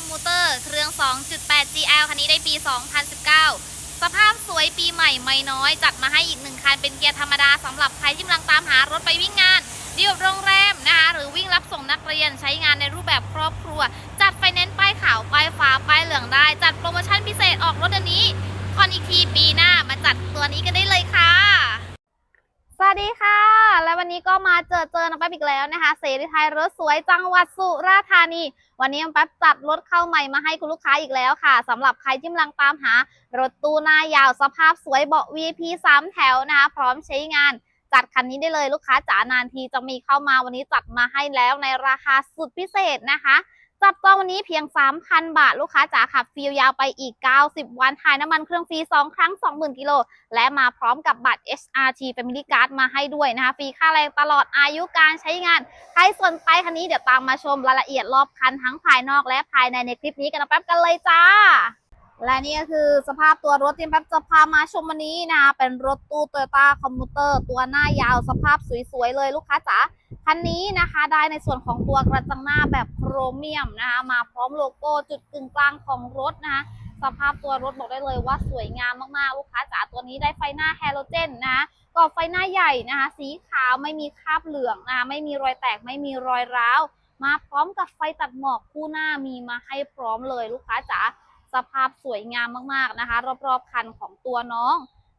มมูเตอร์ เครื่อง 2.8 GL คันนี้ได้ปี 2019 สภาพสวยปีใหม่ไม่น้อย จัดมาให้อีกหนึ่งคันเป็นเกียร์ธรรมดาสำหรับใครที่กำลังตามหารถไปวิ่งงานดีลโรงแรมนะคะ หรือวิ่งรับส่งนักเรียนใช้งานในรูปแบบครอบครัว จัดไฟแนนซ์ป้ายขาว ป้ายฟ้า ป้ายเหลืองได้ จัดโปรโมชั่นพิเศษออกรถเดือนนี้ คอนอีกทีปีหน้ามาจัดตัวนี้กันได้เลยค่ะ สวัสดีค่ะ และวันนี้ก็มาเจอเจอน้องแป๊บอีกแล้วนะคะ เสรีไทยรถสวยจังหวัดสุราษฎร์ธานี วันนี้น้องแป๊บจัดรถเข้าใหม่มาให้คุณลูกค้าอีกแล้วค่ะสำหรับใครที่กำลังตามหา รถตู้หน้ายาวสภาพสวยเบาะ VP 3 แถวนะคะ พร้อมใช้งานจัดคันนี้ได้เลยลูกค้าจ๋านานทีจะมีเข้ามาวันนี้จัดมาให้แล้วในราคาสุดพิเศษนะคะ จับจองวันนี้เพียง 3,000 บาท ลูกค้าจ๋าขับฟรียาวไปอีก 90 วันถ่ายน้ำมันเครื่องฟรี 2 ครั้ง 20,000 กิโล และมาพร้อมกับบัตร HRT Family Card มาให้ด้วยนะคะ ฟรีค่าแรงตลอดอายุการใช้งาน ใครสนใจคันนี้เดี๋ยวตามมาชมรายละเอียดรอบคันทั้งภายนอกและภายในในคลิปนี้กันนะแป๊บกันเลยจ้า และนี่ก็คือสภาพตัวรถที่แป๊บจะพามาชมวันนี้นะคะเป็นรถตู้โตโยต้าคอมมูเตอร์ตัวหน้ายาวสภาพสวยๆเลยลูกค้าจ๋าคันนี้นะคะได้ในส่วนของตัวกระจังหน้าแบบโครเมียมนะคะมาพร้อมโลโก้จุดกึ่งกลางของรถนะคะสภาพตัวรถบอกได้เลยว่าสวยงามมากๆลูกค้าจ๋าตัวนี้ได้ไฟหน้าแฮโลเจนนะคะกรอบไฟหน้าใหญ่นะคะสีขาวไม่มีคราบเหลืองนะคะไม่มีรอยแตกไม่มีรอยร้าว มาพร้อมกับไฟตัดหมอกคู่หน้ามีมาให้พร้อมเลยลูกค้าจ๋า สภาพสวยงามมากๆนะคะ รอบๆคันของตัวน้อง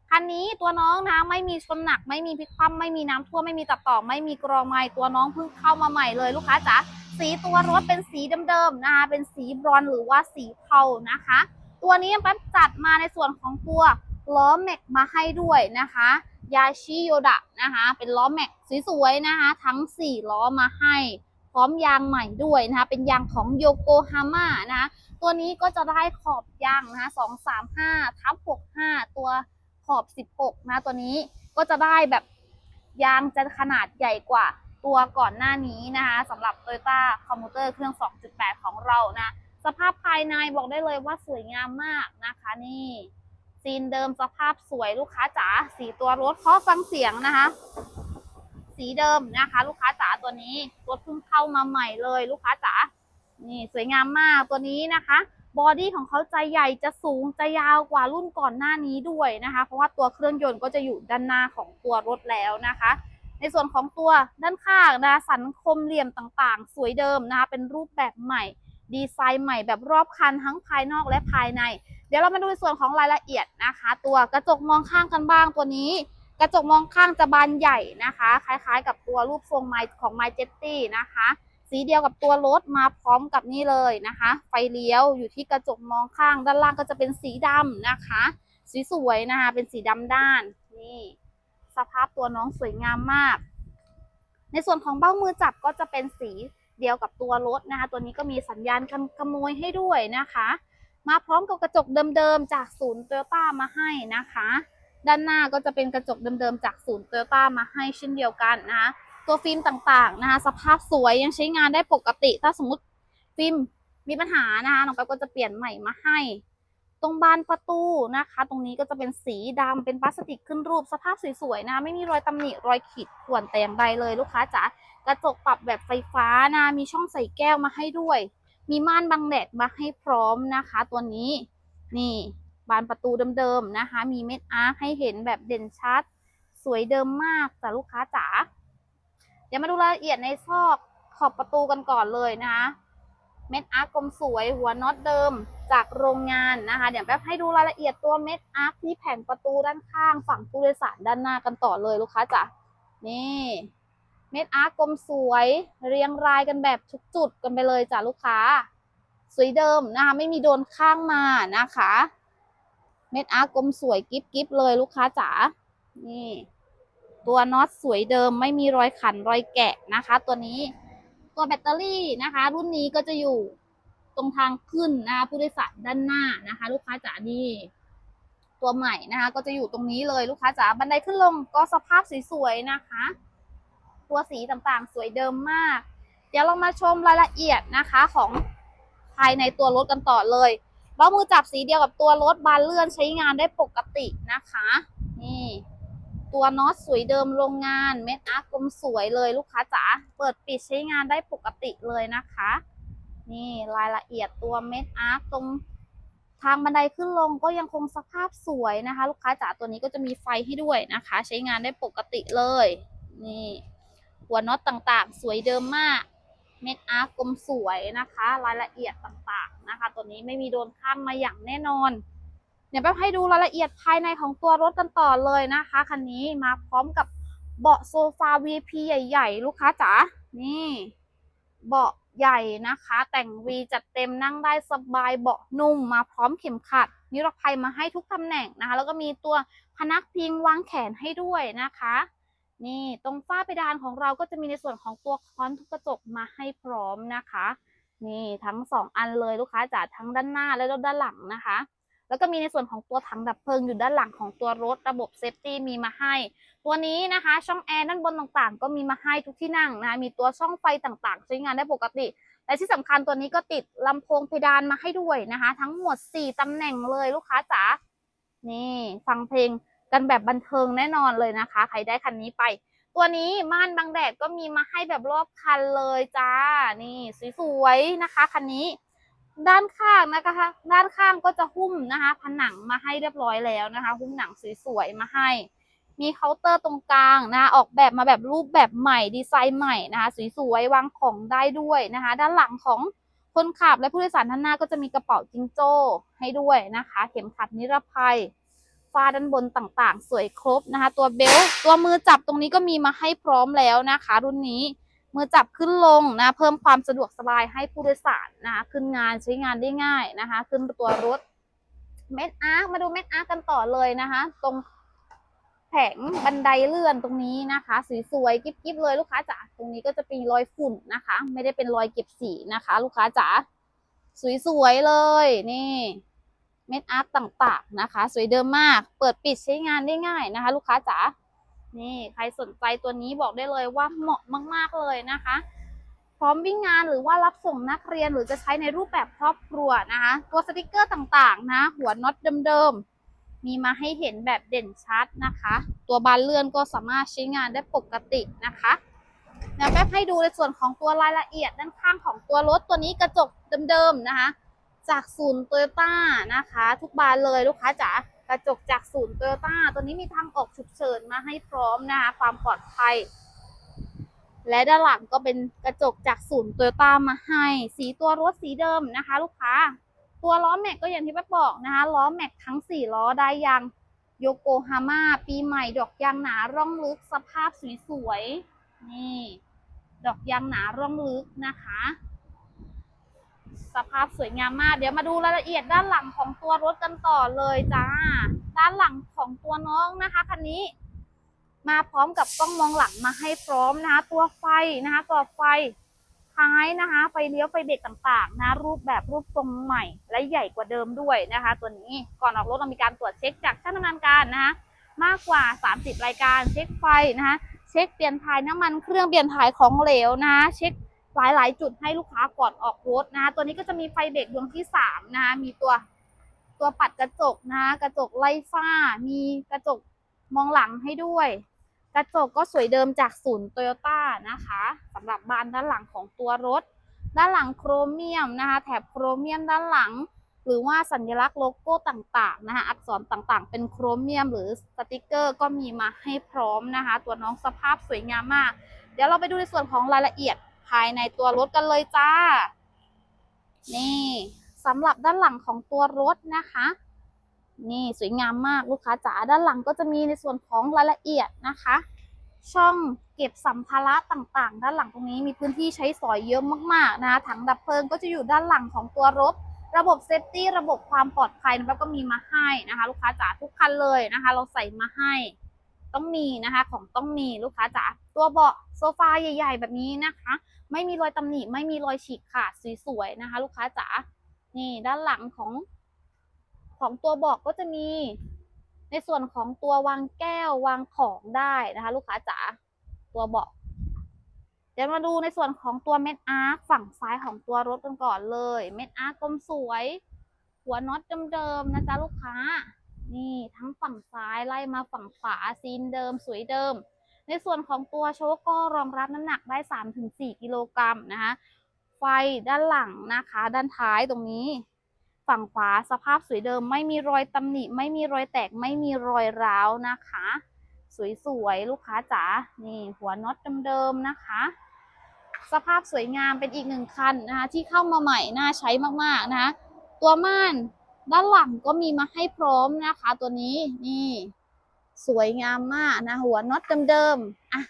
คันนี้ตัวน้องนะไม่มีชนหนักไม่มีพลิกคว่ำไม่มีน้ำท่วมไม่มีตัดต่อไม่มีกรองไม้ตัวน้องเพิ่งเข้ามาใหม่เลยลูกค้าจ๋าสีตัวรถเป็นสีเดิมๆนะคะเป็นสีบรอนหรือว่าสีเทานะคะ ตัวนี้แป๊บจัดมาในส่วนของตัวล้อแม็กมาให้ด้วยนะคะยาชิโยดะนะคะ เป็นล้อแม็กสวยๆนะคะ ทั้ง 4 ล้อมาให้ พร้อมยางใหม่ด้วยนะคะ เป็นยางของโยโกฮาม่านะคะตัวนี้ก็จะได้ขอบยางนะคะ235ทับ65ตัวขอบ16นะตัวนี้ก็จะได้แบบยางจะขนาดใหญ่กว่าตัวก่อนหน้านี้นะคะสำหรับ Toyota Commuter เครื่อง 2.8 ของเรานะ สภาพภายในบอกได้เลยว่าสวยงามมากนะคะ นี่ซีนเดิมสภาพสวยลูกค้าจ๋าสีตัวรถเพราะฟังเสียงนะคะ สีเดิมนะคะ ลูกค้าจ๋าตัวนี้รถเพิ่งเข้ามาใหม่เลย ลูกค้าจ๋านี่สวยงามมากตัวนี้นะคะบอดี้ของเขาจะใหญ่จะสูงจะยาวกว่ารุ่นก่อนหน้านี้ด้วยนะคะ เพราะว่าตัวเครื่องยนต์ก็จะอยู่ด้านหน้าของตัวรถแล้วนะคะ ในส่วนของตัวด้านข้างนะคะสันคมเหลี่ยมต่างๆ สวยเดิมนะคะเป็นรูปแบบใหม่ ดีไซน์ใหม่แบบรอบคันทั้งภายนอกและภายใน เดี๋ยวเรามาดูในส่วนของรายละเอียดนะคะ ตัวกระจกมองข้างกันบ้างตัวนี้ กระจกมองข้างจะบานใหญ่นะคะ คล้ายๆ กับตัวรูปทรงไมของ My j e t t y นะคะ สีเดียวกับตัวรถมาพร้อมกับนี่เลยนะคะ ไฟเลี้ยวอยู่ที่กระจกมองข้าง ด้านล่างก็จะเป็นสีดำนะคะ สีสวยนะคะ เป็นสีดำด้านนี่สภาพตัวน้องสวยงามมาก ในส่วนของเบ้ามือจับก็จะเป็นสีเดียวกับตัวรถนะคะ ตัวนี้ก็มีสัญญาณกันขโมยให้ด้วยนะคะ มาพร้อมกับกระจกเดิมๆจากศูนย์โตโยต้ามาให้นะคะ ด้านหน้าก็จะเป็นกระจกเดิมๆจากศูนย์โตโยต้ามาให้เช่นเดียวกันนะคะตัวฟิล์มต่างๆนะคะสภาพสวยยังใช้งานได้ปกติ ถ้าสมมติฟิล์มมีปัญหานะคะน้องแป๊บก็จะเปลี่ยนใหม่มาให้ ตรงบานประตูนะคะ ตรงนี้ก็จะเป็นสีดำเป็นพลาสติกขึ้นรูปสภาพสวยๆนะ ไม่มีรอยตำหนิรอยขีดข่วนแต่อย่างใดเลยลูกค้าจ๋ากระจกปรับแบบไฟฟ้านะมีช่องใส่แก้วมาให้ด้วย มีม่านบังแดดมาให้พร้อมนะคะ ตัวนี้นี่ บานประตูเดิมๆนะคะ มีเม็ดอาร์คให้เห็นแบบเด่นชัด สวยเดิมมากจ้ะลูกค้าจ๋าเดี๋ยวมาดูรายละเอียดในซอกขอบประตูกันก่อนเลยนะคะเม็ดอาร์คกลมสวยหัวน็อตเดิมจากโรงงานนะคะ เดี๋ยวแป๊บให้ดูรายละเอียดตัวเม็ดอาร์คที่แผงประตูด้านข้าง ฝั่งผู้โดยสารด้านหน้ากันต่อเลยลูกค้าจ๋านี่เม็ดอาร์คกลมสวย เรียงรายกันแบบทุกจุดกันไปเลยจ้ะลูกค้า สวยเดิมนะคะ ไม่มีโดนข้างมานะคะ เม็ดอาร์คกลมสวยกิ๊บกิ๊บเลยลูกค้าจ๋า นี่ ตัวน็อตสวยเดิมไม่มีรอยขันรอยแกะนะคะ ตัวนี้ ตัวแบตเตอรี่นะคะ รุ่นนี้ก็จะอยู่ตรงทางขึ้นนะคะผู้โดยสารด้านหน้านะคะ ลูกค้าจ๋านี่ตัวใหม่นะคะ ก็จะอยู่ตรงนี้เลยลูกค้าจ๋าบันไดขึ้นลงก็สภาพสวยๆนะคะ ตัวสีต่างๆ สวยเดิมมาก เดี๋ยวเรามาชมรายละเอียดนะคะของภายในตัวรถกันต่อเลย เบ้ามือจับสีเดียวกับตัวรถบานเลื่อนใช้งานได้ปกตินะคะ นี่ตัวน็อตสวยเดิมโรงงานเม็ดอาร์กลมสวยเลยลูกค้าจ๋าเปิดปิดใช้งานได้ปกติเลยนะคะ นี่รายละเอียดตัวเม็ดอาร์ตตรงทางบันไดขึ้นลงก็ยังคงสภาพสวยนะคะ ลูกค้าจ๋าตัวนี้ก็จะมีไฟให้ด้วยนะคะ ใช้งานได้ปกติเลย นี่ หัวน็อตต่างๆ สวยเดิมมาก เม็ดอาร์กลมสวยนะคะ รายละเอียดต่างๆนะคะ ตัวนี้ไม่มีโดนข้ามมาอย่างแน่นอน เดี๋ยวแป๊บให้ดูรายละเอียดภายในของตัวรถกันต่อเลยนะคะคันนี้มาพร้อมกับเบาะโซฟา V.P. ใหญ่ๆ ลูกค้าจ๋านี่ เบาะใหญ่นะคะ แต่ง V จัดเต็มนั่งได้สบายเบาะนุ่มมาพร้อมเข็มขัด นิรภัยมาให้ทุกตำแหน่งนะคะ แล้วก็มีตัวพนักพิงวางแขนให้ด้วยนะคะ นี่ตรงฝ้าเพดานของเราก็จะมีในส่วนของตัวค้อนทุกกระจกมาให้พร้อมนะคะ นี่ทั้งสองอันเลยลูกค้าจ๋าทั้งด้านหน้าและด้านหลังนะคะ แล้วก็มีในส่วนของตัวถังดับเพลิงอยู่ด้านหลังของตัวรถระบบเซฟตี้มีมาให้ ตัวนี้นะคะ ช่องแอร์ด้านบนต่างๆ ก็มีมาให้ทุกที่นั่งนะคะมีตัวช่องไฟต่างๆ ใช้งานได้ปกติและที่สำคัญตัวนี้ก็ติดลำโพงเพดานมาให้ด้วยนะคะ ทั้งหมด 4ตำแหน่งเลยลูกค้าจ๋านี่ฟังเพลง กันแบบบันเทิงแน่นอนเลยนะคะ ใครได้คันนี้ไป ตัวนี้ม่านบังแดดก็มีมาให้แบบรอบคันเลยจ้า นี่สวยๆนะคะคันนี้ ด้านข้างนะคะ ด้านข้างก็จะหุ้มนะคะ ผนังมาให้เรียบร้อยแล้วนะคะ หุ้มหนังสวยๆมาให้ มีเคาน์เตอร์ตรงกลางนะคะออกแบบมาแบบรูปแบบใหม่ดีไซน์ใหม่นะคะสวยๆวางของได้ด้วยนะคะ ด้านหลังของคนขับและผู้โดยสารท่านหน้าก็จะมีกระเป๋าจิงโจ้ให้ด้วยนะคะ เข็มขัดนิรภัย ฝ้าด้านบนต่างๆ สวยครบนะคะ ตัวเบลต์ตัวมือจับตรงนี้ก็มีมาให้พร้อมแล้วนะคะ รุ่นนี้มือจับขึ้นลงนะ เพิ่มความสะดวกสบายให้ผู้โดยสารนะคะขึ้นงานใช้งานได้ง่ายนะคะ ขึ้นตัวรถเม็ดอาร์มาดูเม็ดอาร์กันต่อเลยนะคะ ตรงแผงบันไดเลื่อนตรงนี้นะคะสวยๆกิ๊บๆเลยลูกค้าจ๋าตรงนี้ก็จะเป็นรอยฝุ่นนะคะ ไม่ได้เป็นรอยเก็บสีนะคะ ลูกค้าจ๋าสวยๆเลยนี่ เม็ดอาร์คต่างๆนะคะ สวยเดิมมาก เปิดปิดใช้งานได้ง่ายนะคะ ลูกค้าจ๋า นี่ใครสนใจตัวนี้บอกได้เลยว่าเหมาะมาก ๆ เลยนะคะ พร้อมวิ่งงานหรือว่ารับส่งนักเรียนหรือจะใช้ในรูปแบบครอบครัวนะคะ ตัวสติกเกอร์ต่างๆ นะ หัวน็อตเดิมๆ มีมาให้เห็นแบบเด่นชัดนะคะ ตัวบานเลื่อนก็สามารถใช้งานได้ปกตินะคะเดี๋ยวแป๊บให้ดูในส่วนของตัวรายละเอียดด้านข้างของตัวรถตัวนี้กระจกเดิมๆนะคะ จากศูนย์โตโยต้านะคะ ทุกบานเลยลูกค้าจ๋ากระจกจากศูนย์โตโยต้าตัวนี้มีทางออกฉุกเฉินมาให้พร้อมนะคะความปลอดภัย และด้านหลังก็เป็นกระจกจากศูนย์โตโยต้ามาให้ สีตัวรถสีเดิมนะคะ ลูกค้า ตัวล้อแม็กก็อย่างที่แป๊บบอกนะคะล้อแม็กทั้ง 4 ล้อได้ยางโยโกฮาม่าปีใหม่ดอกยางหนาร่องลึกสภาพสวยๆนี่ ดอกยางหนาร่องลึกนะคะ สภาพสวยงามมาก เดี๋ยวมาดูรายละเอียดด้านหลังของตัวรถกันต่อเลยจ้า ด้านหลังของตัวน้องนะคะคันนี้ มาพร้อมกับกล้องมองหลังมาให้พร้อมนะคะตัวไฟนะคะกรอบไฟท้ายนะคะ ไฟเลี้ยวไฟเบรกต่างๆนะรูปแบบรูปทรงใหม่ และใหญ่กว่าเดิมด้วยนะคะ ตัวนี้ก่อนออกรถเรามีการตรวจเช็คจากช่างดำเนินการนะคะมากกว่า 30 รายการเช็คไฟนะคะเช็คเปลี่ยนถ่ายน้ำมันเครื่องเปลี่ยนถ่ายของเหลวนะเช็ค หลายๆ จุดให้ลูกค้าก่อนออกรถนะตัวนี้ก็จะมีไฟเบรกดวงที่สามนะมีตัวตัวปัดกระจกนะคะกระจกไล่ฝ้า มีกระจกมองหลังให้ด้วย กระจกก็สวยเดิมจากศูนย์โตโยต้านะคะสำหรับบานด้านหลังของตัวรถ ด้านหลังโครเมียมนะคะ แถบโครเมียมด้านหลัง หรือว่าสัญลักษณ์โลโก้ต่างๆนะคะอักษรต่างๆ เป็นโครเมียม หรือสติกเกอร์ก็มีมาให้พร้อมนะคะ ตัวน้องสภาพสวยงามมาก เดี๋ยวเราไปดูในส่วนของรายละเอียด ภายในตัวรถกันเลยจ้า นี่สำหรับด้านหลังของตัวรถนะคะ นี่สวยงามมากลูกค้าจ๋าด้านหลังก็จะมีในส่วนของรายละเอียดนะคะ ช่องเก็บสัมภาระต่างๆ ด้านหลังตรงนี้มีพื้นที่ใช้สอยเยอะมากๆนะถังดับเพลิงก็จะอยู่ด้านหลังของตัวรถระบบเซฟตี้ระบบความปลอดภัยนะครับก็มีมาให้นะคะ ลูกค้าจ๋าทุกคันเลยนะคะ เราใส่มาให้ ต้องมีนะคะ ของต้องมีลูกค้าจ๋าตัวเบาะโซฟาใหญ่ ๆ แบบนี้นะคะ ไม่มีรอยตำหนิไม่มีรอยฉีกขาดสวยๆนะคะ ลูกค้าจ๋านี่ด้านหลังของ ของตัวบาะก็จะมี ในส่วนของตัววางแก้ววางของได้นะคะ ลูกค้าจ๋าตัวบาะเดี๋ยวมาดูในส่วนของตัวเม็ดอาร์คฝั่งซ้ายของตัวรถกันก่อนเลย เม็ดอาร์คกลมสวย หัวน็อตเดิมๆนะจ๊ะลูกค้า นี่ทั้งฝั่งซ้ายไล่มาฝั่งขวาซีนเดิมสวยเดิม ในส่วนของตัวโชคก็รองรับน้ำหนักได้ 3-4 กิโลกรัมนะคะไฟด้านหลังนะคะ ด้านท้ายตรงนี้ ฝั่งขวาสภาพสวยเดิม ไม่มีรอยตำหนิ ไม่มีรอยแตกไม่มีรอยร้าวนะคะ สวยๆ ลูกค้าจ๋านี่ หัวน็อตเดิมๆนะคะ สภาพสวยงามเป็นอีกหนึ่งคันนะคะ ที่เข้ามาใหม่น่าใช้มากๆนะคะ ตัวม่านด้านหลังก็มีมาให้พร้อมนะคะ ตัวนี้นี่ สวยงามมากนะ หัวน็อตเดิมๆอะ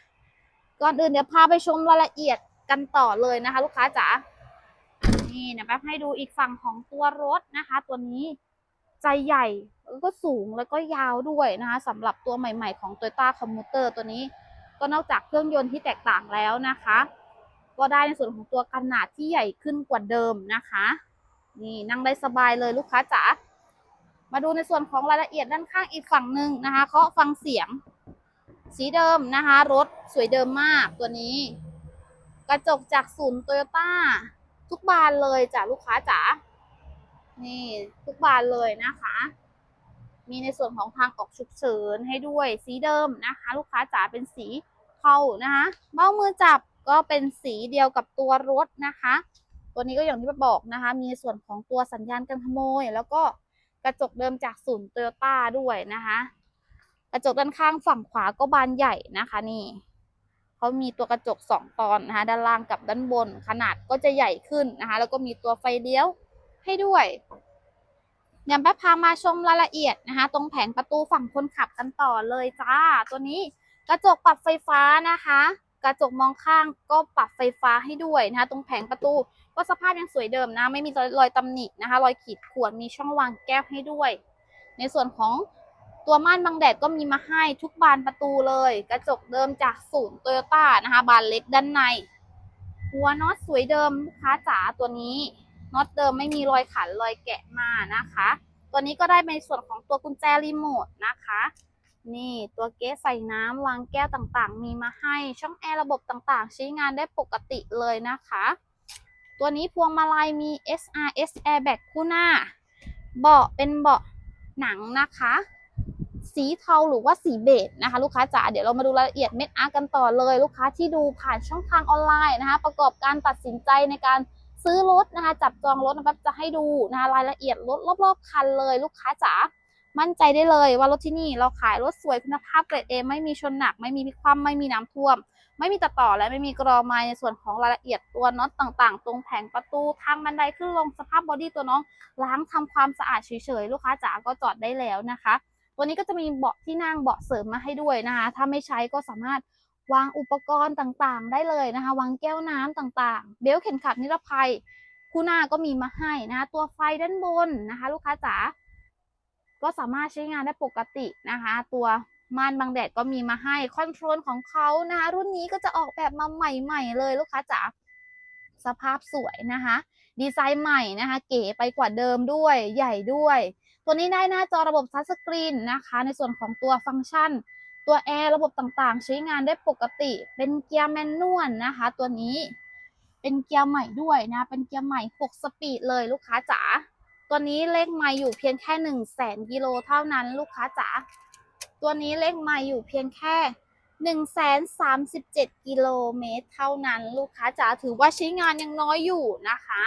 ก่อนอื่นเดี๋ยวพาไปชมรายละเอียดกันต่อเลยนะคะ ลูกค้าจ๋านี่นะแป๊บให้ดูอีกฝั่งของตัวรถนะคะ ตัวนี้ใจใหญ่แล้วก็สูงแล้วก็ยาวด้วยนะคะสำหรับตัวใหม่ ๆ ของ Toyota Commuter ตัวนี้ ก็นอกจากเครื่องยนต์ที่แตกต่างแล้วนะคะ ก็ได้ในส่วนของตัวขนาดที่ใหญ่ขึ้นกว่าเดิมนะคะ นี่นั่งได้สบายเลยลูกค้าจ๋า มาดูในส่วนของรายละเอียดด้านข้างอีกฝั่งหนึ่งนะคะเคาะฟังเสียง สีเดิมนะคะ รถสวยเดิมมากตัวนี้ กระจกจากศูนย์โตโยต้าทุกบานเลยจ้ะลูกค้าจ๋านี่ทุกบานเลยนะคะ มีในส่วนของทางออกฉุกเฉินให้ด้วย สีเดิมนะคะ ลูกค้าจ๋าเป็นสีเทานะคะเบ้ามือจับก็เป็นสีเดียวกับตัวรถนะคะ ตัวนี้ก็อย่างที่บอกนะคะ มีในส่วนของตัวสัญญาณการขโมยแล้วก็ กระจกเดิมจากศูนย์โตโยต้าด้วยนะคะ กระจกด้านข้างฝั่งขวาก็บานใหญ่นะคะนี่เขามีตัวกระจกสองตอนนะคะด้านล่างกับด้านบนขนาดก็จะใหญ่ขึ้นนะคะ แล้วก็มีตัวไฟเลี้ยวให้ด้วยเดี๋ยวแป๊บพามาชมรายละเอียดนะคะ ตรงแผงประตูฝั่งคนขับกันต่อเลยจ้า ตัวนี้กระจกปรับไฟฟ้านะคะ กระจกมองข้างก็ปรับไฟฟ้าให้ด้วยนะคะ ตรงแผงประตูาพยังสวยเดิมนะ ไม่มีรอยตำหนินะคะ รอยขีดข่วน มีช่องวางแก้วให้ด้วย ในส่วนของตัวม่านบังแดดก็มีมาให้ทุกบานประตูเลย กระจกเดิมจากศูนย์โตโยต้านะคะ บานเล็กด้านใน หัวน็อตสวยเดิมลูกค้าจ๋าตัวนี้น็อตเดิมไม่มีรอยขันรอยแกะมานะคะ ตัวนี้ก็ได้ในส่วนของตัวกุญแจรีโมทนะคะ นี่ตัวเก๊ใส่น้ำวางแก้วต่างๆ มีมาให้ช่องแอร์ระบบต่างๆ ใช้งานได้ปกติเลยนะคะ ตัวนี้พวงมาลัยมี SRS airbag คู่หน้า เบาะเป็นเบาะหนังนะคะ สีเทาหรือว่าสีเบจนะคะ ลูกค้าจ๋าเดี๋ยวเรามาดูรายละเอียดเม็ดอาร์กันต่อเลย ลูกค้าที่ดูผ่านช่องทางออนไลน์นะคะ ประกอบการตัดสินใจในการซื้อรถนะคะ จับจองรถนะครับจะให้ดูนะคะรายละเอียดรถรอบๆคันเลยลูกค้าจ๋ามั่นใจได้เลยว่ารถที่นี่เราขายรถสวยคุณภาพเกรดเอไม่มีชนหนัก ไม่มีคว่ำไม่มีน้ำท่วม ไม่มีตัดต่อและไม่มีกรอไม้ในส่วนของรายละเอียดตัวน็อตต่างๆ ตรงแผงประตูทางบันไดขึ้นลงสภาพบอดี้ตัวน้องล้างทำความสะอาดเฉยๆลูกค้าจ๋าก็จอดได้แล้วนะคะ ตัวนี้ก็จะมีเบาะที่นั่งเบาะเสริมมาให้ด้วยนะคะ ถ้าไม่ใช้ก็สามารถวางอุปกรณ์ต่างๆ ได้เลยนะคะ วางแก้วน้ำต่างๆ เบลต์เข็มขัดนิรภัย คู่หน้าก็มีมาให้นะคะตัวไฟด้านบนนะคะ ลูกค้าจ๋าก็สามารถใช้งานได้ปกตินะคะ ตัว ม่านบังแดดก็มีมาให้คอนโทรลของเขานะคะ รุ่นนี้ก็จะออกแบบมาใหม่ๆเลยลูกค้าจ๋าสภาพสวยนะคะ ดีไซน์ใหม่นะคะ เก๋ไปกว่าเดิมด้วย ใหญ่ด้วย ตัวนี้ได้หน้าจอระบบทัชสกรีนนะคะ ในส่วนของตัวฟังก์ชัน ตัวแอร์ระบบต่างๆ ใช้งานได้ปกติ เป็นเกียร์แมนนวลนะคะ ตัวนี้เป็นเกียร์ใหม่ด้วยนะ เป็นเกียร์ใหม่6สปีดเลยลูกค้าจ๋า ตัวนี้เลขไม่อยู่เพียงแค่1 0 0 0 0แสนกิโลเท่านั้นลูกค้าจ๋า ตัวนี้เลขไม่อยู่เพียงแค่1นึ่งแสนสามสิบเจ็ดกิโลเมตรเท่านั้นลูกค้าจ๋าถือว่าใช้งานยังน้อยอยู่นะคะ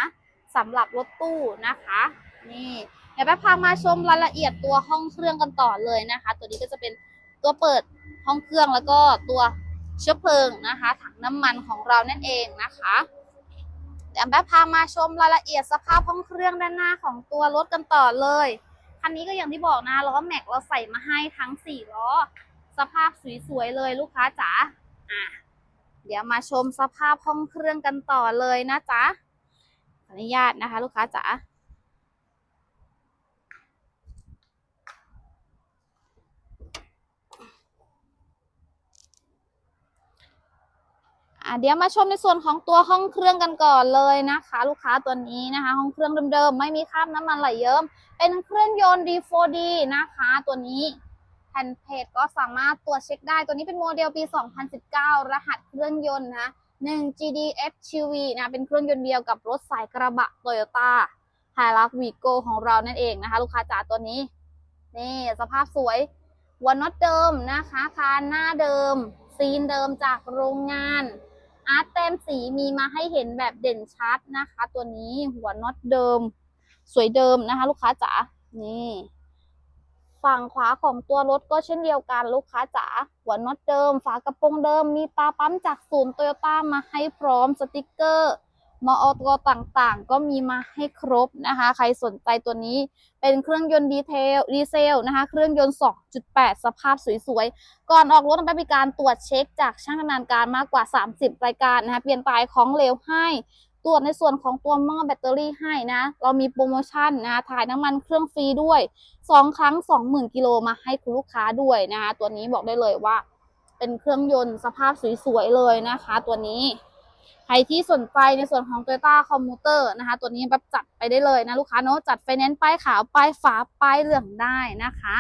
สำหรับรถตู้นะคะ นี่เดี๋ยวไปพามาชมรายละเอียดตัวห้องเครื่องกันต่อเลยนะคะ ตัวนี้ก็จะเป็นตัวเปิดห้องเครื่องแล้วก็ตัวเชื้อเพลิงนะคะ ถังน้ำมันของเรานั่นเองนะคะเดี๋ยวแป๊บพามาชมรายละเอียดสภาพห้องเครื่องด้านหน้าของตัวรถกันต่อเลย คันนี้ก็อย่างที่บอกนะล้อแม็กเราใส่มาให้ทั้งสี่ล้อ สภาพสวยๆเลยลูกค้าจ๋าอะเดี๋ยวมาชมสภาพห้องเครื่องกันต่อเลยนะจ๊ะขออนุญาตนะคะ ลูกค้าจ๋า อะเดี๋ยวมาชมในส่วนของตัวห้องเครื่องกันก่อนเลยนะคะ ลูกค้าตัวนี้นะคะ ห้องเครื่องเดิมๆไม่มีคราบน้ำมันไหลเยิ้มเป็นเครื่องยนต์ D4D นะคะ ตัวนี้แผ่นเพจก็สามารถตรวจเช็คได้ตัวนี้เป็นโมเดลปี 2019 รหัสเครื่องยนต์นะ 1 GDFCV นะเป็นเครื่องยนต์เดียวกับรถสายกระบะ Toyota h i l u x Vigo ของเรานั่นเองนะคะ ลูกค้าจ๋าตัวนี้ นี่สภาพสวยหัวน็อตเดิมนะคะคานหน้าเดิม ซีนเดิมจากโรงงาน อาร์ตเต็มสีมีมาให้เห็นแบบเด่นชัดนะคะ ตัวนี้หัวน็อตเดิม สวยเดิมนะคะ ลูกค้าจ๋านี่ฝั่งขวาของตัวรถก็เช่นเดียวกันลูกค้าจ๋าหัวน็อตเดิม ฝากระโปรงเดิม มีตาปั๊มจากศูนย์โตโยต้ามาให้พร้อมสติกเกอร์ มอตัวต่างๆ ก็มีมาให้ครบนะคะ ใครสนใจตัวนี้เป็นเครื่องยนต์ดีเทลดีเซลนะคะ เครื่องยนต์ 2.8 สภาพสวยๆ ก่อนออกรถต้องมีการตรวจเช็คจากช่างชำนาญการมากกว่า 30 รายการนะคะ เปลี่ยนตายของเหลวให้ตรวจในส่วนของตัวหม้อแบตเตอรี่ให้นะ เรามีโปรโมชั่นนะถ่ายน้ำมันเครื่องฟรีด้วย 2 ครั้ง 20,000 กิโลมาให้คุณลูกค้าด้วยนะคะ ตัวนี้บอกได้เลยว่า เป็นเครื่องยนต์สภาพสวยๆเลยนะคะ ตัวนี้ ใครที่สนใจในส่วนของ Toyota Commuter นะคะ ตัวนี้แบบจัดไปได้เลยนะลูกค้าเนอะจัดไฟแนนซ์ป้ายขาวป้ายฟ้าป้ายเหลืองได้นะคะ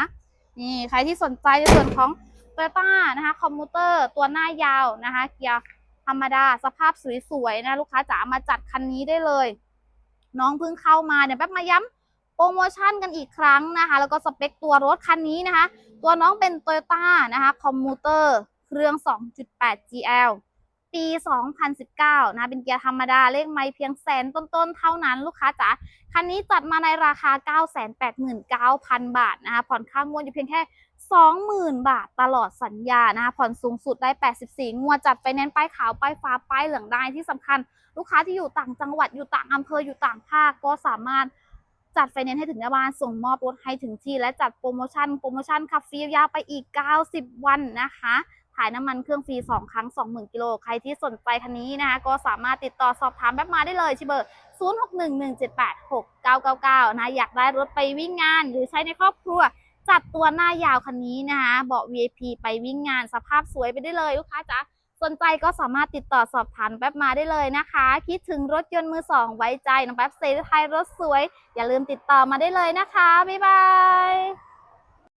นี่ใครที่สนใจในส่วนของ Toyota นะคะ Commuter ตัวหน้ายาวนะคะ เกียร์ธรรมดาสภาพสวยๆนะลูกค้าจ๋ามาจัดคันนี้ได้เลย น้องเพิ่งเข้ามาเดี๋ยแป๊บมาย้ำโปรโมชั่นกันอีกครั้งนะคะ แล้วก็สเปคตัวรถคันนี้นะคะ ตัวน้องเป็น Toyota นะคะ Commuter เครื่อง 2.8 GL ปี 2019 นะเป็นเกียร์ธรรมดาเลขไม้เพียงแสนต้นๆ เท่านั้นลูกค้าจ๋าคันนี้จัดมาในราคา 989,000 บาทนะคะผ่อนค่างวดอยู่เพียงแค่ 20,000 บาทตลอดสัญญานะคะผ่อนสูงสุดได้ 84 งวดจัดไฟแนนป้ายขาว ป้ายฟ้า ป้ายเหลืองได้ที่สำคัญ ลูกค้าที่อยู่ต่างจังหวัดอยู่ต่างอำเภออยู่ต่างภาคก็สามารถจัดไฟแนนซ์ให้ถึงหน้าบ้านส่งมอบรถให้ถึงที่ และจัดโปรโมชั่น โปรโมชั่นขับฟรียาวไปอีก 90 วันนะคะ ถ่ายน้ำมันเครื่องฟรี 2 ครั้ง 20,000กิโล ใครที่สนใจคันนี้นะคะ ก็สามารถติดต่อสอบถามแบบมาได้เลยที่เบอร์ 0611786999 นะ อยากได้รถไปวิ่งงานหรือใช้ในครอบครัว จัดตัวหน้ายาวคันนี้นะคะ เบาะ VIP ไปวิ่งงานสภาพสวยไปได้เลยลูกค้าจ๋าสนใจก็สามารถติดต่อสอบถามแป๊บมาได้เลยนะคะ คิดถึงรถยนต์มือสองไว้ใจน้องแป๊บเซลไทยรถสวย อย่าลืมติดต่อมาได้เลยนะคะ บ๊ายบาย